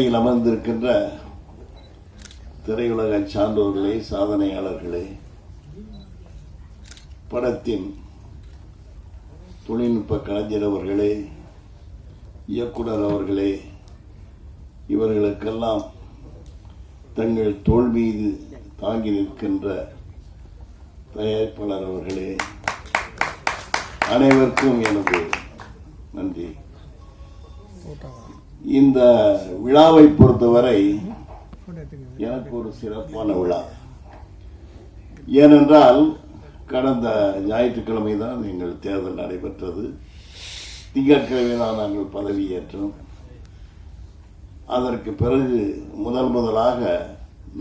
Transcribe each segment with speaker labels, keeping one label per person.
Speaker 1: மேடையில் அமர்ந்திருக்கின்ற திரையுலக சான்றோர்களே சாதனையாளர்களே படத்தின் தொழில்நுட்ப கலைஞர் அவர்களே இயக்குனர் அவர்களே இவர்களுக்கெல்லாம் தங்கள் தோல் மீது தாங்கி நிற்கின்ற தயாரிப்பாளர் அவர்களே அனைவருக்கும் எனது நன்றி. இந்த விழாவை பொறுத்தவரை எனக்கு ஒரு சிறப்பான விழா. ஏனென்றால் கடந்த ஞாயிற்றுக்கிழமை தான் எங்கள் தேர்தல் நடைபெற்றது. திங்கட்கிழமை தான் நாங்கள் பதவியேற்றோம். அதற்கு பிறகு முதல் முதலாக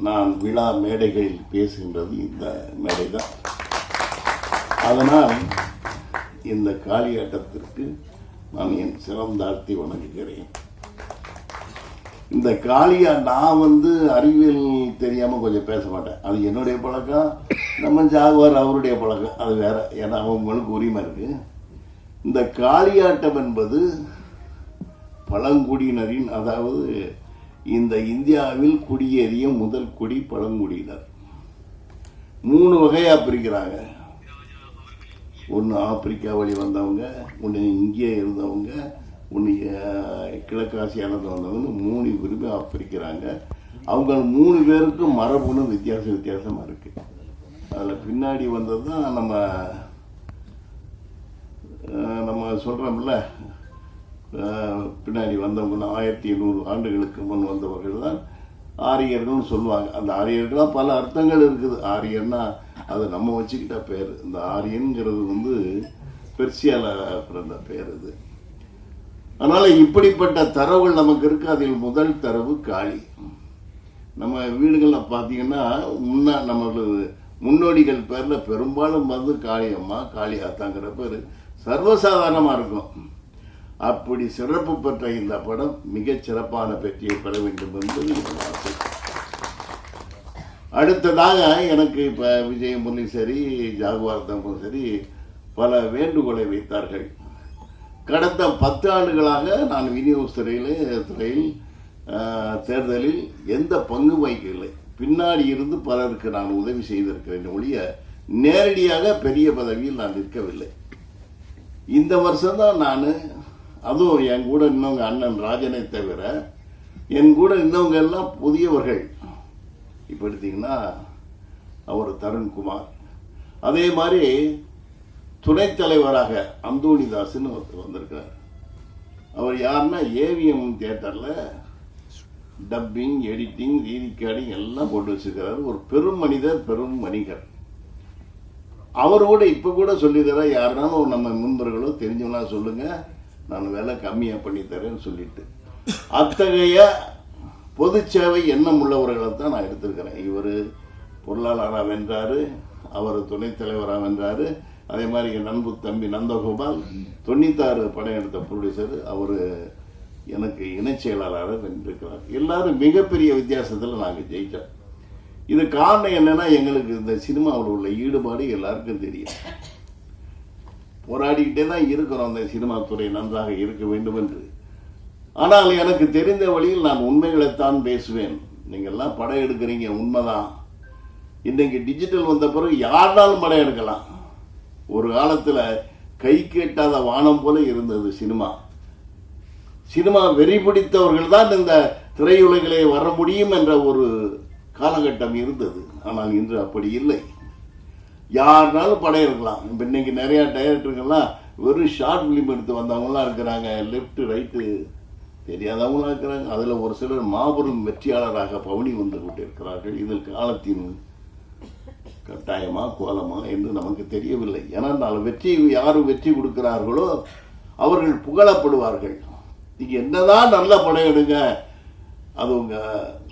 Speaker 1: நான் விழா மேடைகளில் பேசுகின்றது இந்த மேடை தான் அதனால் இந்த காளியாட்டத்திற்கு நான் என் சிறந்தாழ்த்தி வணங்குகிறேன். இந்த காளியா நான் வந்து அறிவியல் தெரியாம கொஞ்சம் பேச மாட்டேன். அது என்னுடைய பழக்கம் நம்ம ஜாகுவார் அவருடைய பழக்கம். அது வேற. ஏன்னா அவங்களுக்கு உரிமை இருக்கு. இந்த காளியாட்டம் என்பது பழங்குடியினரின் அதாவது இந்த இந்தியாவில் குடியேறிய முதல் குடி பழங்குடியினர். மூணு வகையாக பிரிக்கிறாங்க. ஒன்று ஆப்பிரிக்கா வழி வந்தவங்க ஒன்று இங்கே இருந்தவங்க. ஒன்று கிழக்காசியானது வந்தவங்க மூணு விரும்பி பிரிக்கிறாங்க அவங்க மூணு பேருக்கும் மரபுன்னு வித்தியாசம் வித்தியாசமாக இருக்கு. அதில் பின்னாடி வந்தது தான் நம்ம நம்ம சொல்கிறோம்ல பின்னாடி வந்தவங்க ஆயிரத்தி எண்ணூறு ஆண்டுகளுக்கு முன் வந்தவர்கள் தான் ஆரியர்கள்னு சொல்லுவாங்க. அந்த ஆரியர்களாக பல அர்த்தங்கள் இருக்குது. ஆரியர்னா அது நம்ம வச்சுக்கிட்ட பேர். இந்த ஆரியன்கிறது வந்து பெர்சியாவில் பிறந்த பேர் இது. அதனால் இப்படிப்பட்ட தரவுகள் நமக்கு இருக்கு. அதில் முதல் தரவு காளி. நம்ம வீடுகளில் பார்த்தீங்கன்னா முன்னா நம்மளது முன்னோடிகள் பேரில் பெரும்பாலும் வந்து காளியம்மா காளி ஆத்தாங்கிற பேர். சர்வசாதாரணமாக இருக்கும். அப்படி சிறப்பு பெற்ற இந்த படம் மிகச் சிறப்பான வெற்றியை பெற வேண்டும் என்பது ஆசை அடுத்ததாக எனக்கு இப்போ விஜய் சரி ஜாகுவார் தம்பும் சரி பல வேண்டுகோளை வைத்தார்கள். கடந்த பத்து ஆண்டுகளாக நான் விநியோக துறையில் துறையில் தேர்தலில் எந்த பங்கு வகிக்கவில்லை. பின்னாடி இருந்து பலருக்கு நான் உதவி செய்திருக்கிறேன் ஒழிய நேரடியாக பெரிய பதவியில் நான் நிற்கவில்லை. இந்த வருஷம்தான் நான் அதுவும் என் கூட இன்னவங்க அண்ணன் ராஜனை தவிர என் கூட இன்னவங்க எல்லாம் புதியவர்கள். இப்போ எடுத்தீங்கன்னா அவர் தருண்குமார். அதே மாதிரி துணைத் தலைவராக அந்தோணிதாஸ்னு ஒருத்தர் வந்திருக்கிறார். அவர் யாருன்னா ஏவிஎம் தியேட்டரில் டப்பிங் எடிட்டிங் ரீரிகார்டிங் எல்லாம் போட்டு வச்சுருக்கிறார். ஒரு பெரும் மனிதர் பெரும் வணிகர். அவர் கூட இப்போ கூட சொல்லித்தர யாருனாலும் நம்ம நண்பர்களோ தெரிஞ்சவனா சொல்லுங்க நான் விலை கம்மியாக பண்ணித்தரேன்னு சொல்லிட்டு. அத்தகைய பொது சேவை எண்ணம் உள்ளவர்களை தான் நான் எடுத்திருக்கிறேன். இவர் பொருளாளராக வென்றார் அவர் துணைத் தலைவராக வென்றார். அதே மாதிரி என் நண்பு தம்பி நந்தகோபால் தொண்ணூத்தாறு படம் எடுத்த ப்ரொடியூசர் அவர் எனக்கு இணைச் செயலாளராக வென்றிருக்கிறார் எல்லாரும் மிகப்பெரிய வித்தியாசத்தில் நாங்கள் ஜெயித்தோம் இது காரணம் என்னன்னா எங்களுக்கு இந்த சினிமாவில் உள்ள ஈடுபாடு எல்லாருக்கும் தெரியும். போராடிக்கிட்டே தான் இருக்கிறோம் அந்த சினிமா துறை நன்றாக இருக்க வேண்டும் என்று. ஆனால் எனக்கு தெரிந்த வழியில் நான் உண்மைகளைத்தான் பேசுவேன். நீங்கள்லாம் படம் எடுக்கிறீங்க உண்மைதான். இன்றைக்கு டிஜிட்டல் வந்த பிறகு யாருனாலும் படம் எடுக்கலாம். ஒரு காலத்தில் கை கேட்டாத வானம் போல இருந்தது சினிமா. சினிமா வெறி பிடித்தவர்கள் தான் இந்த திரையுலகிலே வர முடியும் என்ற ஒரு காலகட்டம் இருந்தது. ஆனால் இன்று அப்படி இல்லை. யாருனாலும் படம் இருக்கலாம் இப்போ இன்னைக்கு நிறையா டைரக்டர்கள்லாம் வெறும் ஷார்ட் ஃபிலிம் எடுத்து வந்தவங்களாம் இருக்கிறாங்க. லெஃப்ட் ரைட்டு தெரியாதவங்களாம் இருக்கிறாங்க. அதில் ஒரு சிலர் மாபெரும் வெற்றியாளராக பவனி வந்து கொண்டிருக்கிறார்கள். இதில் காலத்தின் கட்டாயமா கோலமா என்று நமக்கு தெரியவில்லை. ஏன்னா நாலு வெற்றி யாரும் வெற்றி கொடுக்கிறார்களோ அவர்கள் புகழப்படுவார்கள். நீங்க என்னதான் நல்ல படம் எடுங்க அது உங்க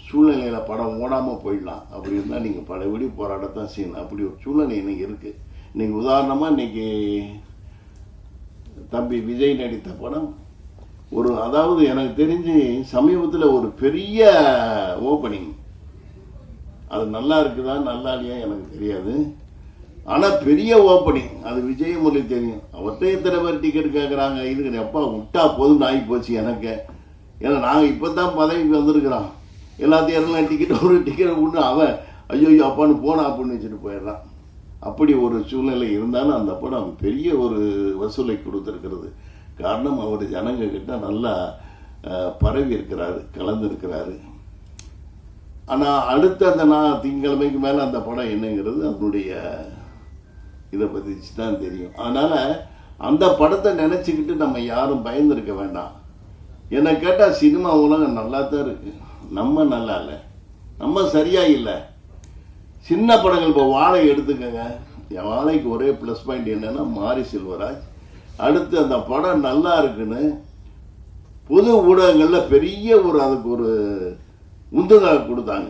Speaker 1: சூழ்நிலையில படம் ஓடாம போயிடலாம். அப்படி இருந்தால் நீங்க பழையபடி போராடத்தான் செய்யணும். அப்படி ஒரு சூழ்நிலை இன்னைக்கு இருக்கு. இன்னைக்கு உதாரணமா இன்னைக்கு தம்பி விஜய் நடித்த படம். ஒரு அதாவது எனக்கு தெரிஞ்சு சமீபத்தில் ஒரு பெரிய ஓப்பனிங் அது நல்லா இருக்குதா நல்லா இல்லையா எனக்கு தெரியாது. ஆனால் பெரிய ஓப்பனிங் அது விஜயமொழி தெரியும். அவர்கிட்ட எத்தனை பேர் டிக்கெட் கேட்குறாங்க இது அப்பா விட்டா போதும் ஆகி போச்சு எனக்கு. ஏன்னா நாங்கள் இப்போ தான் பதவிக்கு வந்திருக்கிறோம். எல்லாத்தையும் எல்லாம் டிக்கெட் ஒரு டிக்கெட் விட்டு அவன் ஐயோ அப்பான்னு போனா அப்படின்னு வச்சுட்டு போயிடுறான். அப்படி ஒரு சூழ்நிலை இருந்தாலும் அந்த படம் பெரிய ஒரு வசூலை கொடுத்துருக்கிறது. காரணம் அவர் ஜனங்க கிட்ட நல்லா பரவி இருக்கிறாரு கலந்துருக்கிறாரு. ஆனால் அடுத்த அந்த நான் திங்கக்கிழமைக்கு மேலே அந்த படம் என்னங்கிறது அதனுடைய இதை பற்றி தான் தெரியும். அதனால் அந்த படத்தை நினச்சிக்கிட்டு நம்ம யாரும் பயந்துருக்க வேண்டாம். என்னை கேட்டால் சினிமா உலகம் நல்லா தான் இருக்குது நம்ம நல்லா இல்லை. நம்ம சரியாக இல்லை. சின்ன படங்கள் இப்போ வாழை எடுத்துக்கோங்க. என் வாழைக்கு ஒரே ப்ளஸ் பாயிண்ட் என்னன்னா மாரி செல்வராஜ். அடுத்து அந்த படம் நல்லா இருக்குன்னு பொது ஊடகங்களில் பெரிய ஒரு அதுக்கு ஒரு உந்துதாக கொடுத்தாங்க.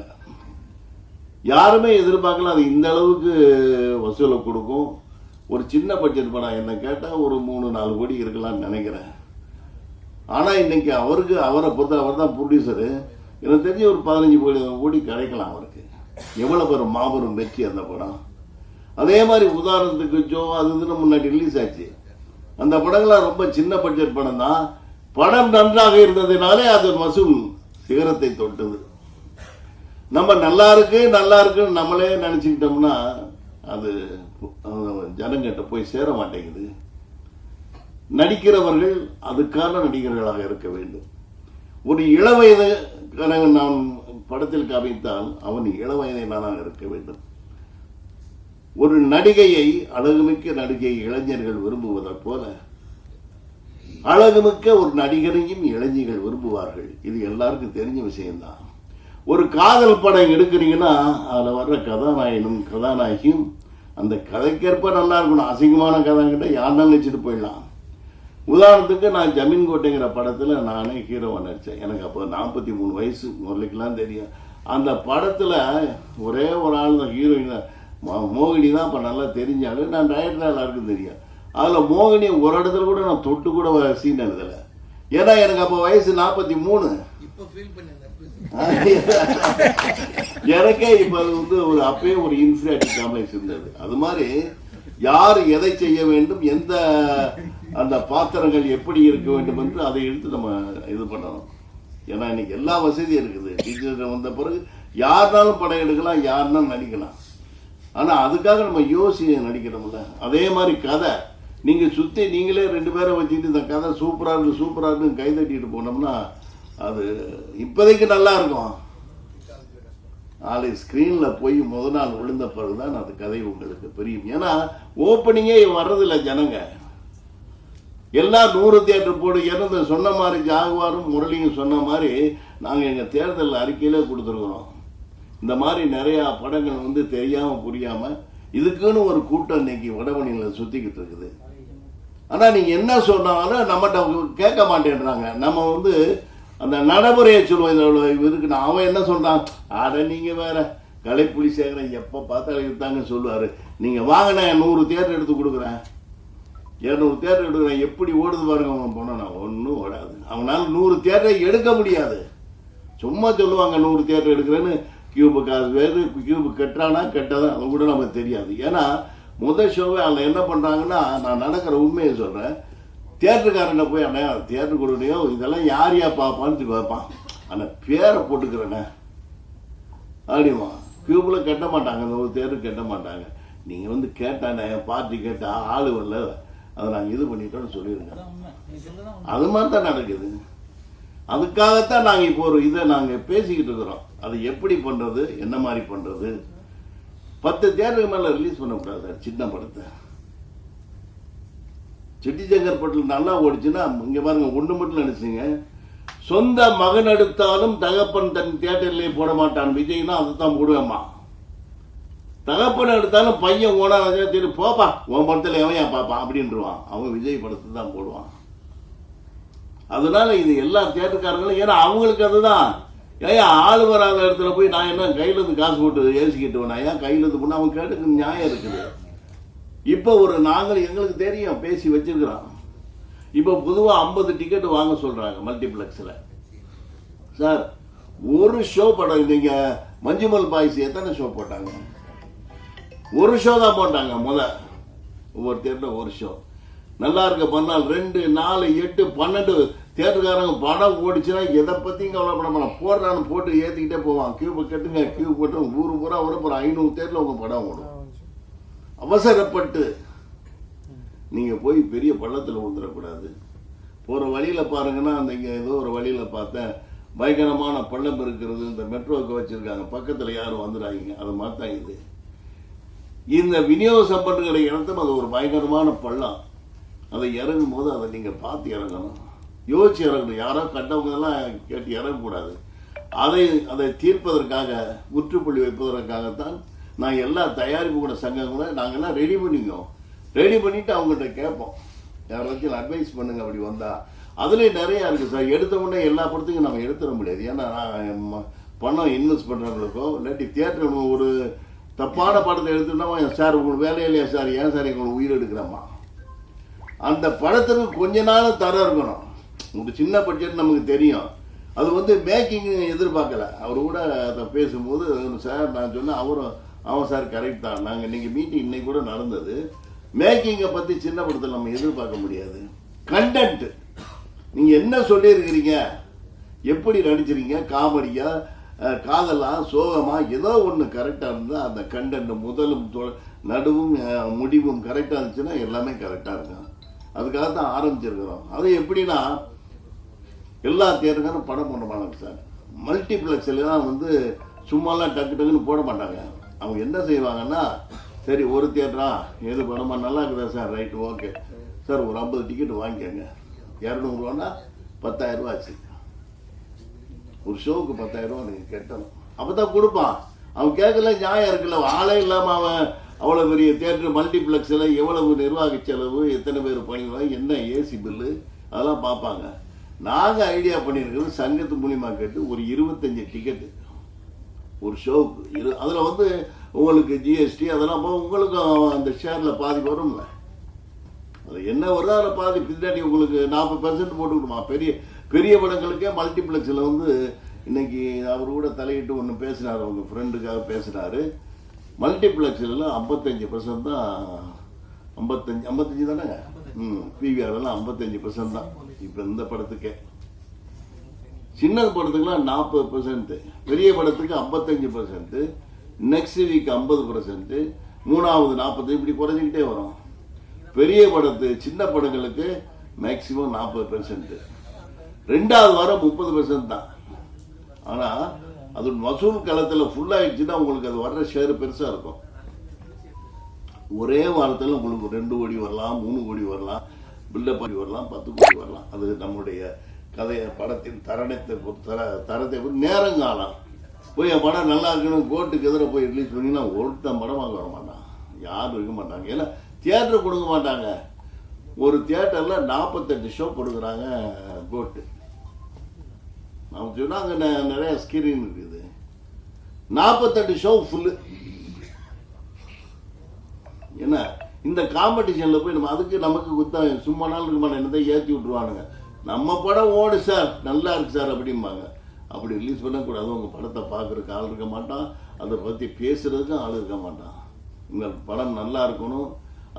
Speaker 1: யாருமே எதிர்பார்க்கல அது இந்த அளவுக்கு வசூலை கொடுக்கும். ஒரு சின்ன பட்ஜெட் படம் என்ன கேட்டால் ஒரு மூணு நாலு கோடி இருக்கலாம்னு நினைக்கிறேன். ஆனால் இன்னைக்கு அவருக்கு அவரை பொறுத்த அவர் தான் ப்ரொடியூசரு எனக்கு தெரிஞ்சு ஒரு பதினஞ்சு கோடி கோடி கிடைக்கலாம் அவருக்கு. எவ்வளோ பெரும் மாபெரும் வெற்றி அந்த படம். அதே மாதிரி உதாரணத்துக்கு ஜோ அது இதுன்னு முன்னாடி ரிலீஸ் ஆச்சு. அந்த படங்கள்லாம் ரொம்ப சின்ன பட்ஜெட் படம் தான் படம் நன்றாக இருந்ததுனாலே அது வசூல் சிகரத்தை தொட்டது. நம்ம நல்லா இருக்கு நல்லா இருக்குன்னு நம்மளே நினச்சிக்கிட்டோம்னா அது ஜனங்கிட்ட போய் சேர மாட்டேங்குது. நடிக்கிறவர்கள் அதுக்கான நடிகர்களாக இருக்க வேண்டும். ஒரு இளவயது நான் படத்தில் காமித்தால் அவன் இளவயதினானாக இருக்க வேண்டும். ஒரு நடிகையை அழகுமிக்க நடிகை இளைஞர்கள் விரும்புவதைப் போல அழகுமிக்க ஒரு நடிகரையும் இளைஞர்கள் விரும்புவார்கள். இது எல்லாருக்கும் தெரிஞ்ச விஷயம்தான். ஒரு காதல் படம் எடுக்கிறீங்கன்னா அதில் வர்ற கதாநாயகனும் கதாநாயகியும் அந்த கதைக்கேற்ப நல்லா இருக்கணும். அசிங்கமான கதைங்கிட்ட யாருனாலும் வச்சுட்டு போயிடலாம். உதாரணத்துக்கு நான் ஜமீன் கோட்டைங்கிற படத்தில் நானே ஹீரோவாக நடித்தேன் எனக்கு அப்போ நாற்பத்தி மூணு வயசு முரளிக்கெல்லாம் தெரியும். அந்த படத்தில் ஒரே ஒரு ஆள் தான் ஹீரோயின் மோகினி தான் அப்போ நல்லா தெரிஞ்சாலும் நான் டைரக்டர் எல்லாருக்கும் தெரியும். அதில் மோகினி ஒரு இடத்துல கூட நான் தொட்டு கூட சீன் எழுதலை ஏன்னா எனக்கு அப்போ வயசு நாற்பத்தி மூணு.
Speaker 2: இப்போ ஃபீல் பண்ணி.
Speaker 1: எனக்கே இப்ப அது வந்து ஒரு அப்பயே ஒரு இன்ஃபிரியாரிட்டி காம்ப்ளெக்ஸ் இருந்தது அது மாதிரி யார் எதை செய்ய வேண்டும் எந்த அந்த பாத்திரங்கள் எப்படி இருக்க வேண்டும் என்று அதை எடுத்து நம்ம இது பண்ணணும். ஏன்னா இன்னைக்கு எல்லா வசதியும் இருக்குது. டிஜிட்டல் வந்த பிறகு யாருனாலும் படம் எடுக்கலாம் யாருனாலும் நடிக்கலாம். ஆனா அதுக்காக நம்ம யோசி நடிக்கிறோம்ல. அதே மாதிரி கதை. நீங்க சுத்தி நீங்களே ரெண்டு பேரை வச்சுட்டு இந்த கதை சூப்பரா இருக்கு சூப்பரா இருக்குன்னு கை தட்டிட்டு போனோம்னா அது இப்போதைக்கு நல்லா இருக்கும் நாளை ஸ்க்ரீனில் போய் முத நாள் விழுந்த பிறகு தான் அது கதை உங்களுக்கு புரியும். ஏன்னா ஓப்பனிங்கே வர்றதில்ல ஜனங்க. எல்லாம் நூறு தேட்டர் போடு இறந்து சொன்ன மாதிரி ஜாகுவாரும் முரளியும் சொன்ன மாதிரி நாங்கள் எங்கள் தேர்தல் அறிக்கையிலே கொடுத்துருக்குறோம். இந்த மாதிரி நிறையா படங்கள் வந்து தெரியாமல் புரியாமல் இதுக்குன்னு ஒரு கூட்டம் இன்னைக்கு வடபணியில் சுற்றிக்கிட்டு இருக்குது. ஆனால் நீங்கள் என்ன சொன்னாலும் நம்மகிட்ட கேட்க மாட்டேன்றாங்க. நம்ம வந்து அந்த நடைமுறையை சொல்லுவோம் இந்த இதுக்கு நான் அவன் என்ன சொல்கிறான் அதை நீங்கள் வேற கலைப்புலி சேகரன் எப்போ பார்த்தாலும் இருந்தாங்க சொல்லுவார். நீங்கள் வாங்க நான் நூறு தேர் எடுத்து கொடுக்குறேன். இரநூறு தேர் எடுக்கிறேன். எப்படி ஓடுது பாருங்க அவன் போனால் நான் ஒன்றும் ஓடாது. அவனால் நூறு தேட்டரை எடுக்க முடியாது. சும்மா சொல்லுவாங்க நூறு தேர் எடுக்கிறேன்னு. கியூபு காசு வேறு கியூபு கட்டுறானா கெட்டதான் அது கூட நமக்கு தெரியாது. ஏன்னா முதல் ஷோவே அதில் என்ன பண்ணுறாங்கன்னா நான் நடக்கிற உண்மையை சொல்கிறேன் தியேட்டருக்காரன்ட்ட போய் அண்ணே தியேட்டர் கொடுனையோ இதெல்லாம் யார் யா பார்ப்பான்னு கேட்பான் ஆனால் பேரை போட்டுக்கிறேண்ணே. அப்படிமா கியூபில் கட்ட மாட்டாங்க அந்த ஒரு தேட்டர் கட்ட மாட்டாங்க. நீங்கள் வந்து கேட்டானே பார்ட்டி கேட்டால் ஆள் வரல. அதை நாங்கள் இது பண்ணிட்டோம்னு சொல்லிடுங்க. அது மாதிரி தான் நடக்குது. அதுக்காகத்தான் நாங்கள் இப்போ ஒரு இதை நாங்கள் பேசிக்கிட்டு இருக்கிறோம். அது எப்படி பண்ணுறது என்ன மாதிரி பண்ணுறது பத்து தேட்டருக்கு மேலே ரிலீஸ் பண்ணக்கூடாது சின்ன படத்தை. சிட்டி செங்கற்பட்டில் நல்லா ஓடிச்சுன்னா இங்கே பாருங்க ஒன்று மட்டும் நினைச்சுங்க. சொந்த மகன் எடுத்தாலும் தகப்பன் தன் தியேட்டர்லேயே போட மாட்டான். விஜய்னா அதை தான் போடுவேம்மா தகப்பன் எடுத்தாலும் பையன் ஓனா சரி போப்பா உன் படத்தில் எவன் ஏன் பார்ப்பான் அப்படின்றான் அவன் விஜய் படத்தை தான் போடுவான். அதனால இது எல்லா தியேட்டர்காரங்களும் ஏன்னா அவங்களுக்கு அதுதான். ஏன் ஆள் வராத இடத்துல போய் நான் என்ன கையிலேருந்து காசு போட்டு ஏசிக்கிட்டு வேணா ஏன் கையிலேருந்து இருந்து அவன் கேட்டுக்கு நியாயம் இருக்குது. இப்போ ஒரு நாங்கள் எங்களுக்கு தெரியும் பேசி வச்சிருக்கிறோம் இப்போ பொதுவாக ஐம்பது டிக்கெட் வாங்க சொல்கிறாங்க மல்டிப்ளெக்ஸில் சார் ஒரு ஷோ படம் நீங்கள் மஞ்சுமல் பாய்ஸ் எத்தனை ஷோ போட்டாங்க? ஒரு ஷோ தான் போட்டாங்க முத. ஒவ்வொரு தேட்டரில் ஒரு ஷோ நல்லா இருக்க பண்ணால் ரெண்டு நாலு எட்டு பன்னெண்டு தேட்டருக்காரங்க படம் ஓடிச்சுன்னா எதை பற்றியும் கவலைப்பட மாட்டோம் போடுறான்னு போட்டு ஏற்றிக்கிட்டே போவான். கியூ கட்டுங்க கியூ போட்டு ஊர் பூரா வரும். ஒரு ஐநூறு தேட்டரில் உங்கள் படம் ஓடும். அவசரப்பட்டு நீங்கள் போய் பெரிய பள்ளத்தில் விழுந்துடக்கூடாது போகிற வழியில் பாருங்கன்னா அந்த இங்கே ஏதோ ஒரு வழியில் பார்த்தேன். பயங்கரமான பள்ளம் இருக்கிறது இந்த மெட்ரோவுக்கு வச்சுருக்காங்க. பக்கத்தில் யாரும் வந்துடாதீங்க. அதை மாதிரி இது. இந்த விநியோக சம்பட்டுகிற இடத்தும் அது ஒரு பயங்கரமான பள்ளம். அதை இறங்கும் போது அதை நீங்கள் பார்த்து இறங்கணும். யோசிச்சு இறங்கணும். யாரோ கண்டவங்க எல்லாம் கேட்டு இறங்கக்கூடாது. அதை அதை தீர்ப்பதற்காக முற்றுப்புள்ளி வைப்பதற்காகத்தான் நான் எல்லா தயாரிப்பு கூட சங்கங்களை நாங்கள்லாம் ரெடி பண்ணிக்குவோம். ரெடி பண்ணிவிட்டு அவங்கள்ட்ட கேட்போம். யாராச்சும் அட்வைஸ் பண்ணுங்க அப்படி வந்தால் அதுலேயும் நிறையா இருக்குது சார். எடுத்த உடனே எல்லா படத்துக்கும் நம்ம எடுத்துட முடியாது. ஏன்னா நான் பணம் இன்வெஸ்ட் பண்ணுறவங்களுக்கோ இல்லாட்டி தியேட்டர் ஒரு தப்பான படத்தை எடுத்துட்டோமா சார் உங்களுக்கு வேலை இல்லையா சார்? ஏன் சார் எங்களுக்கு உயிர் எடுக்கிறோமா அந்த படத்துக்கு கொஞ்ச நாள் தரம் இருக்கணும். உங்களுக்கு சின்ன பட்ஜெட் நமக்கு தெரியும். அது வந்து மேக்கிங் எதிர்பார்க்கல. அவர் கூட அதை பேசும்போது சார் நான் சொன்னேன் அவரும் அவன் சார் கரெக்ட் தான். நாங்கள் நீங்கள் மீட்டிங் இன்னைக்கு கூட நடந்தது. மேக்கிங்கை பற்றி சின்ன நம்ம எதிர்பார்க்க முடியாது. கண்டென்ட் நீங்கள் என்ன சொல்லியிருக்கிறீங்க? எப்படி நடிச்சிருக்கீங்க? காமெடியா? காதலா? சோகமா? ஏதோ ஒன்று கரெக்டாக இருந்தால் அந்த கண்டென்ட் முதலும் தொ- நடுவும் முடிவும் கரெக்டாக இருந்துச்சுன்னா எல்லாமே கரெக்டாக இருக்கும். அதுக்காக தான் ஆரம்பிச்சிருக்கிறோம். அது எப்படின்னா எல்லா தேட்டருக்காரும் படம் போட மாட்டாங்க சார். மல்டிப்ளெக்ஸில் தான் வந்து சும்மாலாம் டக்கு டக்குன்னு போட மாட்டாங்க. அவங்க என்ன செய்வாங்கன்னா சரி ஒரு தேட்டரா எது படமா நல்லா இருக்குதா சார்? ரைட்டு ஓகே சார் ஒரு ஐம்பது டிக்கெட் வாங்கிக்கோங்க. இரநூறுவான்னா பத்தாயிரம் ரூபா ஆச்சு. ஒரு ஷோவுக்கு பத்தாயிரம் ரூபா நீங்கள் கட்டணும். அப்போ தான் கொடுப்பான். அவன் கேட்கல நியாயம் இருக்குல்ல ஆளே இல்லாமல் அவன் அவ்வளோ பெரிய தேட்டர் மல்டிப்ளெக்ஸில் எவ்வளவு நிர்வாக செலவு எத்தனை பேர் பணிவாங்க என்ன ஏசி பில்லு அதெல்லாம் பார்ப்பாங்க. நாங்கள் ஐடியா பண்ணியிருக்கிறது சங்கத்து மூலியமாக கேட்டு ஒரு இருபத்தஞ்சி டிக்கெட்டு ஒரு ஷோவுக்கு இரு அதில் வந்து உங்களுக்கு ஜிஎஸ்டி அதெல்லாம் போக உங்களுக்கும் அந்த ஷேரில் பாதி வரும்ல. அது என்ன வருதோ அதில் பாதி பின்னாடி உங்களுக்கு நாற்பது பர்சன்ட் போட்டுக்கிடுமா பெரிய பெரிய படங்களுக்கே மல்டிப்ளெக்ஸில் வந்து இன்னைக்கு அவர் கூட தலையிட்டு ஒன்று பேசினார் அவங்க ஃப்ரெண்டுக்காக பேசினாரு. மல்டிப்ளெக்ஸில் ஐம்பத்தஞ்சு பர்சன்ட் தான் ஐம்பத்தஞ்சு ஐம்பத்தஞ்சு தானேங்க? ம் பிவிஆர்லாம் ஐம்பத்தஞ்சு பர்சன்ட் தான். இப்போ இந்த படத்துக்கே. சின்ன படத்துக்குலாம் நாற்பது பர்சன்ட் பெரிய படத்துக்கு ஐம்பத்தஞ்சு பர்சன்ட் நெக்ஸ்ட் வீக் ஐம்பது பர்சன்ட் மூணாவது நாற்பது இப்படி குறைஞ்சிக்கிட்டே வரும். பெரிய படத்து சின்ன படங்களுக்கு மேக்சிமம் நாற்பது பெர்சன்ட்டு ரெண்டாவது வாரம் முப்பது பெர்சன்ட் தான். ஆனால் அது வசூல் களத்தில் ஃபுல்லாகிடுச்சுன்னா உங்களுக்கு அது வர்ற ஷேர் பெருசாக இருக்கும். ஒரே வாரத்தில் உங்களுக்கு ரெண்டு கோடி வரலாம் மூணு கோடி வரலாம் பில்டப் வரலாம் பத்து கோடி வரலாம். அது நம்முடைய கதையை படத்தின் தரணத்தை தர தரத்தை பொறுத்து நேரங்காலம். போய் என் படம் நல்லா இருக்கணும் கோர்ட்டுக்கு எதிராக போய் ரிலீஸ் பண்ணிங்கன்னா ஒருத்தன் படம் வாங்க வர மாட்டான். யாரும் இருக்க மாட்டாங்க. ஏன்னா தியேட்டர் கொடுக்க மாட்டாங்க. ஒரு தியேட்டரில் நாற்பத்தெட்டு ஷோ கொடுக்குறாங்க கோட்டு நம்ம சொன்னால் அங்கே நிறைய ஸ்கிரீன் இருக்குது. நாற்பத்தெட்டு ஷோ ஃபுல்லு என்ன? இந்த காம்படிஷனில் போய் நம்ம அதுக்கு நமக்கு குத்தம் சும்மா நாள் இருக்குமான என்னதான் ஏற்றி விட்ருவானுங்க நம்ம படம் ஓடு சார். நல்லா இருக்கு சார் அப்படிம்பாங்க. அப்படி ரிலீஸ் பண்ணக்கூடாது உங்கள் படத்தை பார்க்குறதுக்கு ஆள் இருக்க மாட்டான். அதை பற்றி பேசுறதுக்கும் ஆள் இருக்க மாட்டான். உங்கள் படம் நல்லா இருக்கணும்.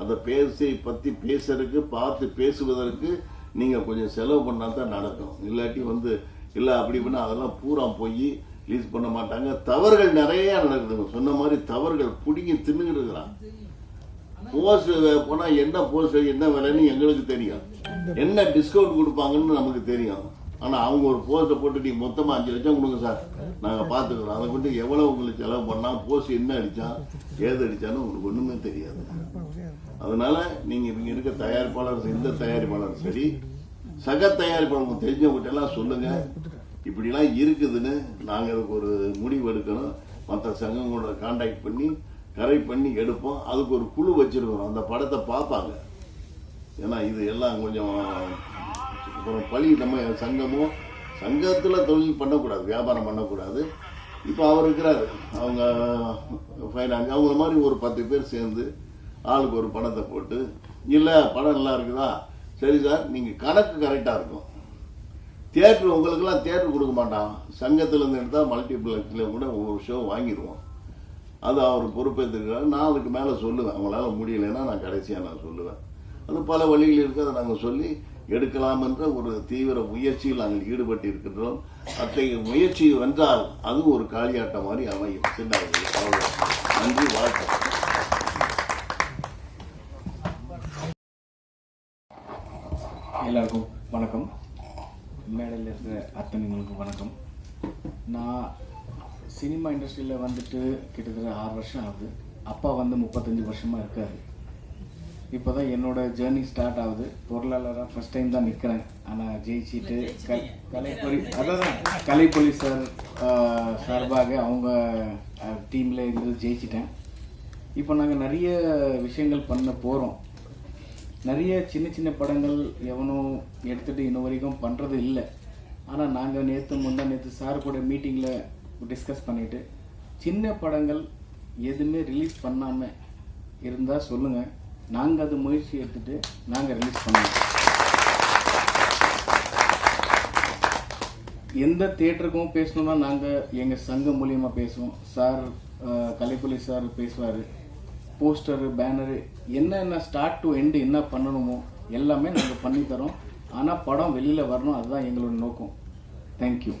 Speaker 1: அதை பேசி பற்றி பேசுறதுக்கு பார்த்து பேசுவதற்கு நீங்கள் கொஞ்சம் செலவு பண்ணால் தான் நடக்கும். இல்லாட்டி வந்து இல்லை அப்படி பண்ணால் அதெல்லாம் பூரா போய் ரிலீஸ் பண்ண மாட்டாங்க. தவறுகள் நிறையா நடக்குதுங்க. சொன்ன மாதிரி தவறுகள் பிடிங்கி தின்னுக்கிட்டு இருக்கிறான். போஸ்ட் போனா என்ன போஸ்ட் என்ன விலைன்னு எங்களுக்கு தெரியும். என்ன டிஸ்கவுண்ட் கொடுப்பாங்கன்னு நமக்கு தெரியும். ஆனா அவங்க ஒரு போஸ்ட்டை போட்டு நீ மொத்தமா அஞ்சு லட்சம் கொடுங்க சார். நாங்க பாத்துக்கிறோம். அதை கொண்டு எவ்வளவு உங்களுக்கு செலவு பண்ணா போஸ்ட் என்ன அடிச்சான் ஏது அடித்தான்னு உங்களுக்கு ஒண்ணுமே தெரியாது. அதனால நீங்க இவங்க இருக்க தயாரிப்பாளர் எந்த தயாரிப்பாளர் சரி சக தயாரிப்பாளர் தெரிஞ்சவங்ககிட்ட எல்லாம் சொல்லுங்க. இப்படிலாம் இருக்குதுன்னு நாங்க ஒரு முடிவு எடுக்கணும். மற்ற சங்கங்களோட காண்டாக்ட் பண்ணி கரெக்ட் பண்ணி எடுப்போம். அதுக்கு ஒரு குழு வச்சிருக்கிறோம். அந்த படத்தை பார்ப்பாங்க. ஏன்னா இது எல்லாம் கொஞ்சம் அப்புறம் பழி நம்ம சங்கமும் சங்கத்தில் தொழில் பண்ணக்கூடாது வியாபாரம் பண்ணக்கூடாது. இப்போ அவர் இருக்கிறாரு. அவங்க ஃபைனான்ஸ் அவங்கள மாதிரி ஒரு பத்து பேர் சேர்ந்து ஆளுக்கு ஒரு பணத்தை போட்டு இல்லை படம் நல்லா இருக்குதா? சரி சார். நீங்கள் கணக்கு கரெக்டாக இருக்கும். தேட்ரு உங்களுக்கெல்லாம் தேட்ரு கொடுக்க மாட்டான். சங்கத்துலேருந்து எடுத்தால் மல்டிப்ளெக்ஸில் கூட ஒரு ஷோ வாங்கிடுவோம். அது அவர் பொறுப்பேற்றிருக்கிறார் நான் அதுக்கு மேலே சொல்லுவேன். அவங்களால முடியலைன்னா நான் கடைசியாக நான் சொல்லுவேன். அது பல வழிகள் இருக்குது அதை நாங்கள் சொல்லி எடுக்கலாம் என்ற ஒரு தீவிர முயற்சியில் நாங்கள் ஈடுபட்டிருக்கின்றோம். அத்தகைய முயற்சி வென்றால் அது ஒரு காளியாட்டம் மாதிரி அமையும். சின்ன நன்றி வாழ்க்கை
Speaker 3: எல்லாருக்கும் வணக்கம். மேடையில் இருக்கிற அத்தனைங்களுக்கு வணக்கம். நான் சினிமா இண்டஸ்ட்ரியில் வந்துட்டு கிட்டத்தட்ட ஆறு வருஷம் ஆகுது. அப்பா வந்து முப்பத்தஞ்சு வருஷமாக இருக்காரு. இப்போ தான் என்னோட ஜேர்னி ஸ்டார்ட் ஆகுது. பொருளாளராக ஃபஸ்ட் டைம் தான் நிற்கிறேன் ஆனால் ஜெயிச்சிட்டு கலைப்பொலி அதான் கலைப்பொலி சார் சார்பாக அவங்க டீமில் இருந்து ஜெயிச்சிட்டேன். இப்போ நாங்கள் நிறைய விஷயங்கள் பண்ண போகிறோம் நிறைய சின்ன சின்ன படங்கள் எவனும் எடுத்துட்டு இன்ன வரைக்கும் பண்ணுறது இல்லை. ஆனால் நாங்கள் நேற்று முந்தா நேற்று சார் கூட மீட்டிங்கில் டிஸ்கஸ் பண்ணிட்டு சின்ன படங்கள் எதுவுமே ரிலீஸ் பண்ணாமல் இருந்தால் சொல்லுங்கள் நாங்கள் அது முயற்சி எடுத்துட்டு நாங்கள் ரிலீஸ் பண்ணுவோம். எந்த தேட்டருக்கும் பேசணும்னா நாங்கள் எங்கள் சங்கம் மூலியமாக பேசுவோம். சார் அஹ், கலைப்புலி சார் பேசுவார். போஸ்டரு பேனரு என்னென்ன ஸ்டார்ட் டு எண்டு என்ன பண்ணணுமோ எல்லாமே நாங்கள் பண்ணித்தரோம். ஆனால் படம் வெளியில் வரணும் அதுதான் எங்களோட நோக்கம். தேங்க்யூ